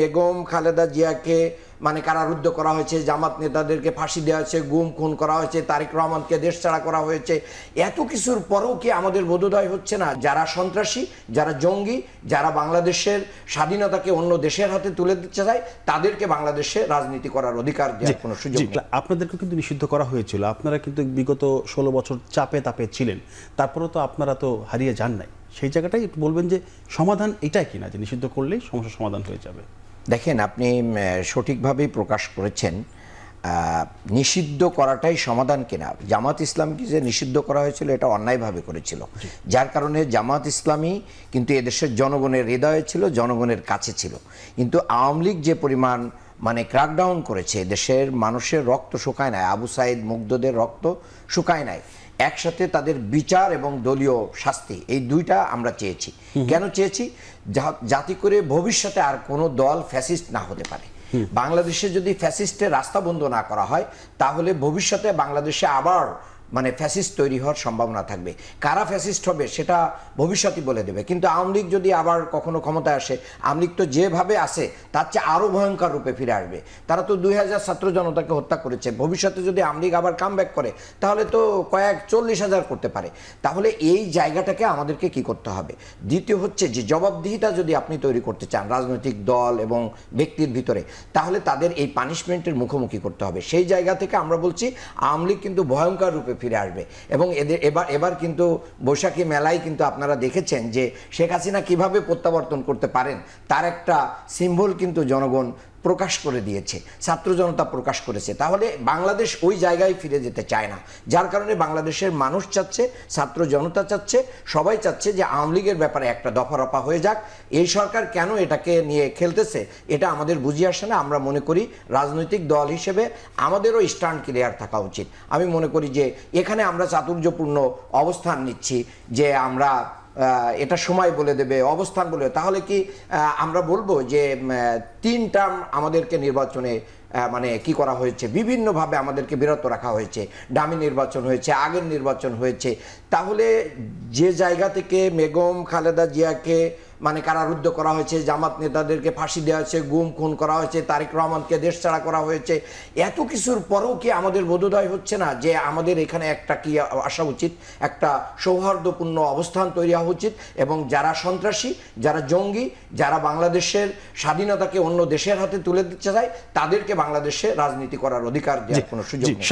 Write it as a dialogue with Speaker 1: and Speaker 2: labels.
Speaker 1: বেগম খালেদা জিয়াকে মানে কারারুদ্ধ করা হয়েছে জামাত নেতাদেরকে ফাঁসি দেওয়া হয়েছে গুম খুন করা হয়েছে তারেক রহমানকে দেশ ছাড়া করা হয়েছে। এত কিছুর পরেও কি আমাদের বোধোদয় হচ্ছে না? যারা সন্ত্রাসী যারা জঙ্গি যারা বাংলাদেশের স্বাধীনতাকে অন্য দেশের হাতে তুলে দিতে চায় তাদেরকে বাংলাদেশে রাজনীতি করার অধিকার দেওয়ার কোনো সুযোগ
Speaker 2: আপনাদেরকে কিন্তু নিষিদ্ধ করা হয়েছিল। আপনারা কিন্তু বিগত ষোলো বছর চাপে তাপে ছিলেন। তারপরেও তো আপনারা তো হারিয়ে যান নাই। সেই জায়গাটাই একটু বলবেন যে সমাধান এটাই কিনা যে নিষিদ্ধ করলেই সমস্যার সমাধান হয়ে যাবে।
Speaker 1: দেখেন আপনি সঠিকভাবেই প্রকাশ করেছেন নিষিদ্ধ করাটাই সমাধান কিনা। জামাত ইসলামকে যে নিষিদ্ধ করা হয়েছিল এটা অন্যায়ভাবে করেছিল। যার কারণে জামাত ইসলামী কিন্তু এদেশের জনগণের হৃদয়ে ছিল জনগণের কাছে ছিল। কিন্তু আওয়ামী লীগ যে পরিমাণ মানে ক্র্যাকডাউন করেছে দেশের মানুষের রক্ত শুকায় নাই। আবু সাইদ মুগ্ধদের রক্ত শুকায় নাই। একসাথে তাদের বিচার এবং দলীয় শাস্তি এই দুইটা আমরা চেয়েছি। কেন চেয়েছি? জাতি যাতে করে ভবিষ্যতে আর কোনো দল ফ্যাসিস্ট না হতে পারে। বাংলাদেশে যদি ফ্যাসিস্টের রাস্তা বন্ধ না করা হয় তাহলে ভবিষ্যতে বাংলাদেশে আবার মানে ফ্যাসিস্ট তৈরি হওয়ার সম্ভাবনা থাকবে। কারা ফ্যাসিস্ট হবে সেটা ভবিষ্যতই বলে দেবে। কিন্তু আওয়ামী লীগ যদি আবার কখনো ক্ষমতায় আসে, আওয়ামী লীগ তো যেভাবে আসে, তার চেয়ে আরও ভয়ঙ্কর রূপে ফিরে আসবে। তারা তো দুই হাজার ছাত্র জনতাকে হত্যা করেছে। ভবিষ্যতে যদি আওয়ামী লীগ আবার কাম করে, তাহলে তো কয়েক চল্লিশ হাজার করতে পারে। তাহলে এই জায়গাটাকে আমাদেরকে কি করতে হবে? দ্বিতীয় হচ্ছে যে, জবাবদিহিতা যদি আপনি তৈরি করতে চান, রাজনৈতিক দল এবং ব্যক্তির ভিতরে, তাহলে তাদের এই পানিশমেন্টের মুখোমুখি করতে হবে। সেই জায়গা থেকে আমরা বলছি, আওয়ামী লীগ কিন্তু ভয়ঙ্কর রূপে ফিরে আসবে। এবং এদের এবার এবার কিন্তু বৈশাখী মেলায় কিন্তু আপনারা দেখেছেন যে শেখ হাসিনা কীভাবে প্রত্যাবর্তন করতে পারেন, তার একটা সিম্বল কিন্তু জনগণ প্রকাশ করে দিয়েছে, ছাত্র জনতা প্রকাশ করেছে। তাহলে বাংলাদেশ ওই জায়গায় ফিরে যেতে চায় না, যার কারণে বাংলাদেশের মানুষ চাচ্ছে, ছাত্র জনতা চাচ্ছে, সবাই চাচ্ছে যে আওয়ামী লীগের ব্যাপারে একটা দফা রফা হয়ে যাক। এই সরকার কেন এটাকে নিয়ে খেলতেছে, এটা আমাদের বুঝিয়ে আসে না। আমরা মনে করি রাজনৈতিক দল হিসেবে আমাদেরও স্ট্যান্ড ক্লিয়ার থাকা উচিত। আমি মনে করি যে এখানে আমরা চাতুর্যপূর্ণ অবস্থান নিচ্ছি, যে আমরা এটা সময় বলে দেবে, অবস্থান বলে। তাহলে কি আমরা বলব যে তিন টার্ম আমাদেরকে নির্বাচনে মানে কি করা হয়েছে? বিভিন্নভাবে আমাদেরকে বিরত রাখা হয়েছে। ডামি নির্বাচন হয়েছে, আগের নির্বাচন হয়েছে। তাহলে যে জায়গা থেকে বেগম খালেদা জিয়াকে মানে কারারুদ্ধ করা হয়েছে, জামাত নেতাদেরকে ফাঁসি দেওয়া হয়েছে, গুম, খুন করা হয়েছে, তারেক রহমানকে দেশ ছাড়া করা হয়েছে, এত কিছুর পরেও কি আমাদের বোধোদয় হচ্ছে না যে আমাদের এখানে একটা কি আসা উচিত? একটা সৌহার্দ্যপূর্ণ অবস্থান তৈরি হওয়া উচিত এবং যারা সন্ত্রাসী, যারা জঙ্গি, যারা বাংলাদেশের স্বাধীনতাকে অন্য দেশের হাতে তুলে দিতে চায়, তাদেরকে বাংলাদেশে রাজনীতি করার অধিকার দেওয়ার কোনো সুযোগ নেই।